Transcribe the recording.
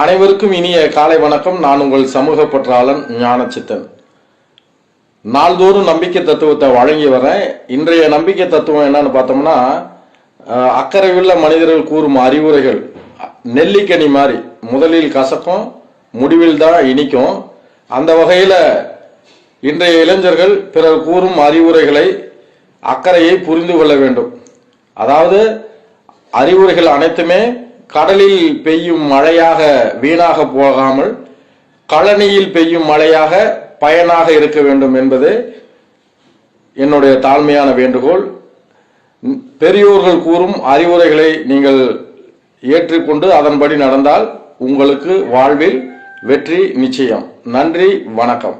அனைவருக்கும் இனிய காலை வணக்கம். நான் உங்கள் சமூக பற்றாளன் ஞானச்சித்தன். நாள்தோறும் நம்பிக்கை தத்துவத்தை வழங்கி வரேன். இன்றைய நம்பிக்கை தத்துவம் என்னன்னு பார்த்தோம்னா அக்கறையுள்ள அக்கறை உள்ள மனிதர்கள் கூறும் அறிவுரைகள். நெல்லிக்கனி மாதிரி முதலில் கசக்கும் முடிவில் தான் இனிக்கும். அந்த வகையில் இன்றைய இளைஞர்கள் பிறர் கூறும் அறிவுரைகளை அக்கறையை புரிந்து கொள்ள வேண்டும். அதாவது அறிவுரைகள் அனைத்துமே கடலில் பெய்யும் மழையாக வீணாக போகாமல் கழனியில் பெய்யும் மழையாக பயனாக இருக்க வேண்டும் என்பது என்னுடைய தாழ்மையான வேண்டுகோள். பெரியோர்கள் கூறும் அறிவுரைகளை நீங்கள் ஏற்றுக்கொண்டு அதன்படி நடந்தால் உங்களுக்கு வாழ்வில் வெற்றி நிச்சயம். நன்றி வணக்கம்.